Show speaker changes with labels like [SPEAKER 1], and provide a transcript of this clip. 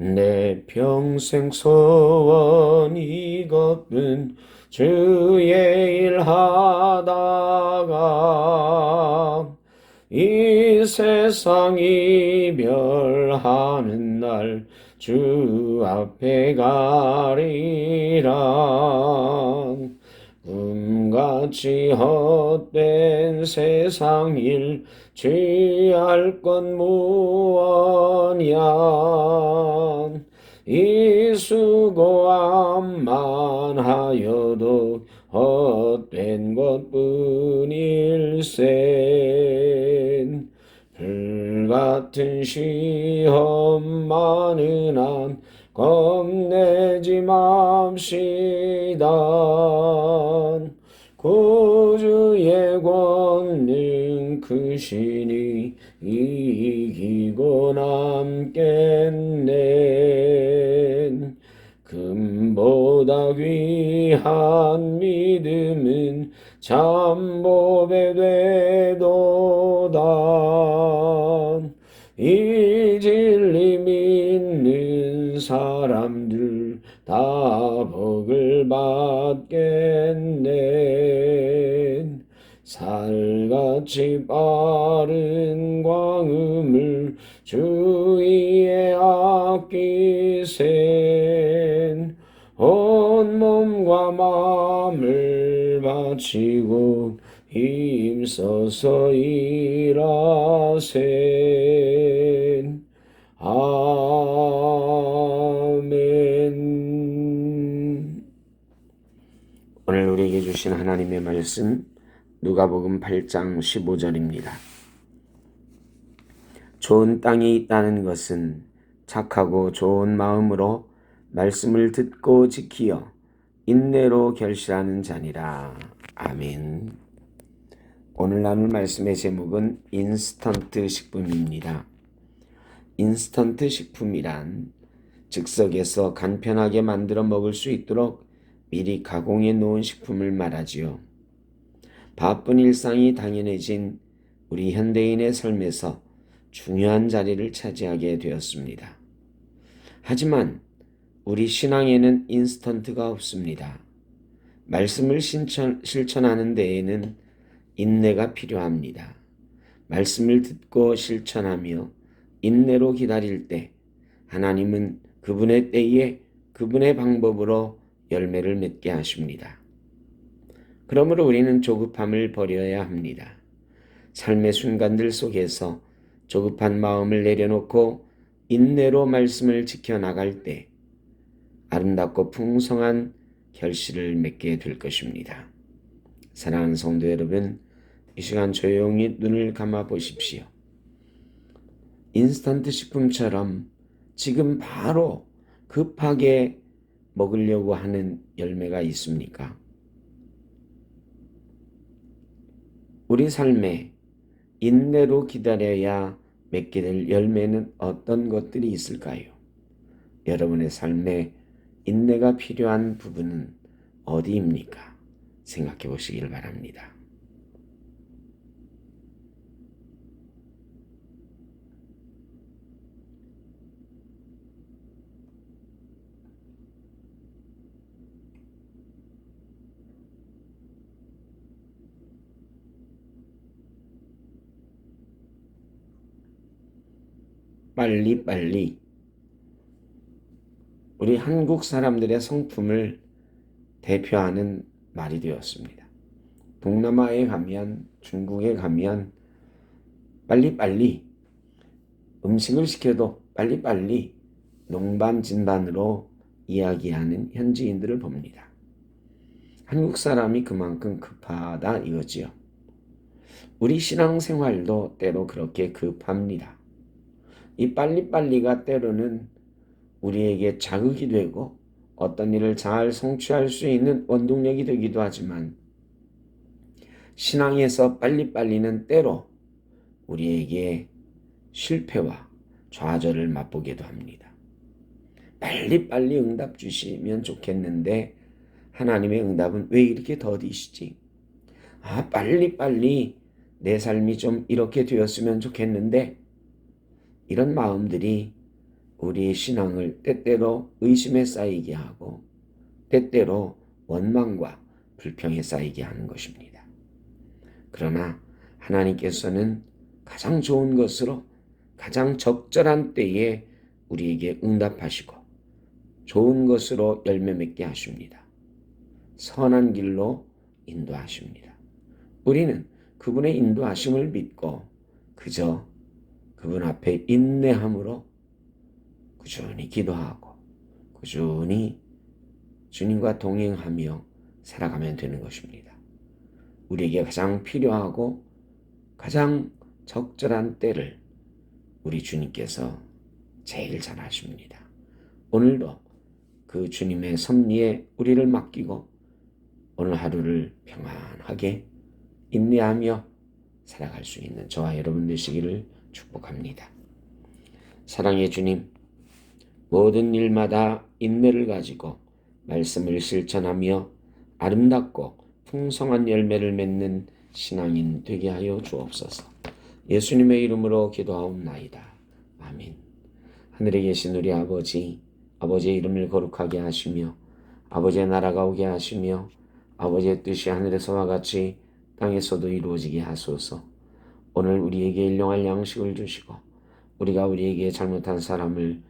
[SPEAKER 1] 내 평생 소원 이것은 주의 일 하다가 이 세상 이별하는 날 주 앞에 가리라. 꿈같이 헛된 세상 일 취할 건 무언이야 이 수고함만 하여도 헛된 것뿐일세 불같은 시험 많은 한 겁내지 맙시다 구주의 권능 크시니 이기고 남겠네. 금 보다 귀한 믿음은 참보배 되도다. 이 진리 믿는 사람들 다 복을 받겠네. 살같이 빠른 광음을 주위에 아끼센 온 몸과 마음을 바치고 힘써서 일하센 아멘 오늘 우리에게 주신 하나님의 말씀 누가복음 8장 15절입니다. 좋은 땅이 있다는 것은 착하고 좋은 마음으로 말씀을 듣고 지키어 인내로 결실하는 자니라. 아멘. 오늘 나눌 말씀의 제목은 인스턴트 식품입니다. 인스턴트 식품이란 즉석에서 간편하게 만들어 먹을 수 있도록 미리 가공해 놓은 식품을 말하지요. 바쁜 일상이 당연해진 우리 현대인의 삶에서 중요한 자리를 차지하게 되었습니다. 하지만 우리 신앙에는 인스턴트가 없습니다. 말씀을 실천, 실천하는 데에는 인내가 필요합니다. 말씀을 듣고 실천하며 인내로 기다릴 때 하나님은 그분의 때에 그분의 방법으로 열매를 맺게 하십니다. 그러므로 우리는 조급함을 버려야 합니다. 삶의 순간들 속에서 조급한 마음을 내려놓고 인내로 말씀을 지켜나갈 때 아름답고 풍성한 결실을 맺게 될 것입니다. 사랑하는 성도 여러분, 이 시간 조용히 눈을 감아 보십시오. 인스턴트 식품처럼 지금 바로 급하게 먹으려고 하는 열매가 있습니까? 우리 삶에 인내로 기다려야 맺게 될 열매는 어떤 것들이 있을까요? 여러분의 삶에 인내가 필요한 부분은 어디입니까? 생각해 보시길 바랍니다. 빨리빨리 우리 한국 사람들의 성품을 대표하는 말이 되었습니다. 동남아에 가면 중국에 가면 빨리빨리 음식을 시켜도 빨리빨리 농반 진반으로 이야기하는 현지인들을 봅니다. 한국 사람이 그만큼 급하다 이거지요. 우리 신앙생활도 때로 그렇게 급합니다. 이 빨리빨리가 때로는 우리에게 자극이 되고 어떤 일을 잘 성취할 수 있는 원동력이 되기도 하지만 신앙에서 빨리빨리는 때로 우리에게 실패와 좌절을 맛보기도 합니다. 빨리빨리 응답 주시면 좋겠는데 하나님의 응답은 왜 이렇게 더디시지? 아, 빨리빨리 내 삶이 좀 이렇게 되었으면 좋겠는데 이런 마음들이 우리의 신앙을 때때로 의심에 쌓이게 하고 때때로 원망과 불평에 쌓이게 하는 것입니다. 그러나 하나님께서는 가장 좋은 것으로 가장 적절한 때에 우리에게 응답하시고 좋은 것으로 열매 맺게 하십니다. 선한 길로 인도하십니다. 우리는 그분의 인도하심을 믿고 그저 그분 앞에 인내함으로 꾸준히 기도하고 꾸준히 주님과 동행하며 살아가면 되는 것입니다. 우리에게 가장 필요하고 가장 적절한 때를 우리 주님께서 제일 잘 아십니다. 오늘도 그 주님의 섭리에 우리를 맡기고 오늘 하루를 평안하게 인내하며 살아갈 수 있는 저와 여러분 되시기를 축복합니다. 사랑의 주님, 모든 일마다 인내를 가지고 말씀을 실천하며 아름답고 풍성한 열매를 맺는 신앙인 되게 하여 주옵소서. 예수님의 이름으로 기도하옵나이다. 아멘. 하늘에 계신 우리 아버지, 아버지의 이름을 거룩하게 하시며 아버지의 나라가 오게 하시며 아버지의 뜻이 하늘에서와 같이 땅에서도 이루어지게 하소서. 오늘 우리에게 일용할 양식을 주시고 우리가 우리에게 잘못한 사람을